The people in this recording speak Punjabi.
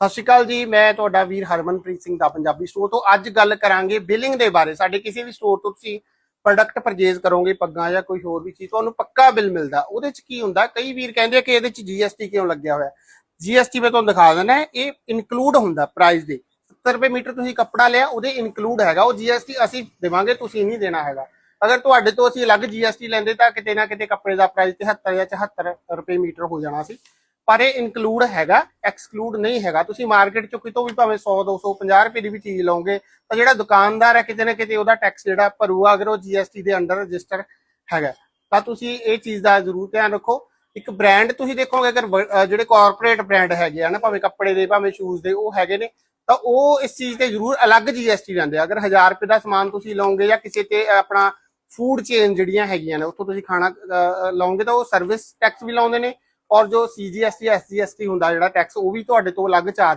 ਸਤਿ ਸ਼੍ਰੀ ਅਕਾਲ ਜੀ, ਮੈਂ ਤੁਹਾਡਾ ਵੀਰ ਹਰਮਨਪ੍ਰੀਤ ਸਿੰਘ ਦਾ ਪੰਜਾਬੀ ਸਟੋਰ ਤੋਂ ਅੱਜ ਗੱਲ ਕਰਾਂਗੇ ਬਿਲਿੰਗ ਦੇ ਬਾਰੇ। ਸਾਡੇ ਕਿਸੇ ਵੀ ਸਟੋਰ ਤੋਂ ਤੁਸੀਂ ਪ੍ਰੋਡਕਟ ਪਰਚੇਜ਼ ਕਰੋਗੇ, ਪੱਗਾਂ ਜਾਂ ਕੋਈ ਹੋਰ ਵੀ ਚੀਜ਼, ਤੁਹਾਨੂੰ ਪੱਕਾ ਬਿੱਲ ਮਿਲਦਾ। ਉਹਦੇ ਚ ਕੀ ਹੁੰਦਾ, ਕਈ ਵੀਰ ਕਹਿੰਦੇ ਆ ਕਿ ਇਹਦੇ ਚ ਜੀਐਸਟੀ ਕਿਉਂ ਲੱਗਿਆ ਹੋਇਆ? ਜੀਐਸਟੀ ਮੈਂ ਤੁਹਾਨੂੰ ਦਿਖਾ ਦਿੰਦਾ, ਇਹ ਇਨਕਲੂਡ ਹੁੰਦਾ ਪ੍ਰਾਈਸ ਦੇ। 70 ਰੁਪਏ ਮੀਟਰ ਤੁਸੀਂ ਕੱਪੜਾ ਲਿਆ, ਉਹਦੇ ਇਨਕਲੂਡ ਹੈਗਾ। ਉਹ ਜੀਐਸਟੀ ਅਸੀਂ ਦੇਵਾਂਗੇ, ਤੁਸੀਂ ਨਹੀਂ ਦੇਣਾ ਹੈਗਾ। ਅਗਰ ਤੁਹਾਡੇ ਤੋਂ ਅਸੀਂ ਅਲੱਗ ਜੀਐਸਟੀ ਲੈਂਦੇ ਤਾਂ ਕਿਤੇ ਨਾ ਕਿਤੇ ਕੱਪੜੇ ਦਾ ਪ੍ਰਾਈਸ 73 ਜਾਂ 74 ਰੁਪਏ ਮੀਟਰ ਹੋ ਜਾਣਾ ਸੀ। ਪਰ ਇਹ ਇਨਕਲੂਡ ਹੈਗਾ ਐਕਸਕਲੂਡ ਨਹੀਂ ਹੈਗਾ। ਤੁਸੀਂ ਮਾਰਕੀਟ ਚੋਂ ਕਿਤੋਂ ਵੀ ਭਾਵੇਂ 100 200 50 ਰੁਪਏ ਦੀ ਵੀ ਚੀਜ਼ ਲਓਗੇ ਤਾਂ ਜਿਹੜਾ ਦੁਕਾਨਦਾਰ ਹੈ ਕਿਤੇ ਨਾ ਕਿਤੇ ਉਹਦਾ ਟੈਕਸ ਜਿਹੜਾ ਭਰੂਗਾ ਅਗਰ ਉਹ ਜੀਐਸਟੀ ਦੇ ਅੰਡਰ ਰਜਿਸਟਰ ਹੈਗਾ। ਤਾਂ ਤੁਸੀਂ ਇਹ ਚੀਜ਼ ਦਾ ਜ਼ਰੂਰ ਧਿਆਨ ਰੱਖੋ। ਇੱਕ ਬ੍ਰਾਂਡ ਤੁਸੀਂ ਦੇਖੋਗੇ ਅਗਰ ਜਿਹੜੇ ਕਾਰਪੋਰੇਟ ਬ੍ਰਾਂਡ ਹੈਗੇ ਆ ਨਾ ਭਾਵੇਂ ਕੱਪੜੇ ਦੇ ਭਾਵੇਂ ਸ਼ੂਜ਼ ਦੇ ਉਹ ਹੈਗੇ ਨੇ ਤਾਂ ਉਹ ਇਸ ਚੀਜ਼ ਤੇ ਜ਼ਰੂਰ ਅਲੱਗ ਜੀਐਸਟੀ ਲੈਂਦੇ ਆ। ਅਗਰ 1000 ਰੁਪਏ ਦਾ ਸਮਾਨ ਤੁਸੀਂ ਲਓਗੇ ਜਾਂ ਕਿਸੇ ਤੇ ਆਪਣਾ ਫੂਡ ਚੇਨ ਜਿਹੜੀਆਂ ਹੈਗੀਆਂ ਨੇ ਉੱਥੋਂ ਤੁਸੀਂ ਖਾਣਾ ਅਹ, ਲਓਗੇ ਤਾਂ ਉਹ ਸਰਵਿਸ ਟੈਕਸ ਵੀ ਲਾਉਂਦੇ ਨੇ ਔਰ ਜੋ ਸੀਜੀਐਸਟੀ ਐਸਜੀਐਸਟੀ ਹੁੰਦਾ ਜਿਹੜਾ ਟੈਕਸ ਉਹ ਵੀ ਤੁਹਾਡੇ ਤੋਂ ਅਲੱਗ ਚਾਰਜ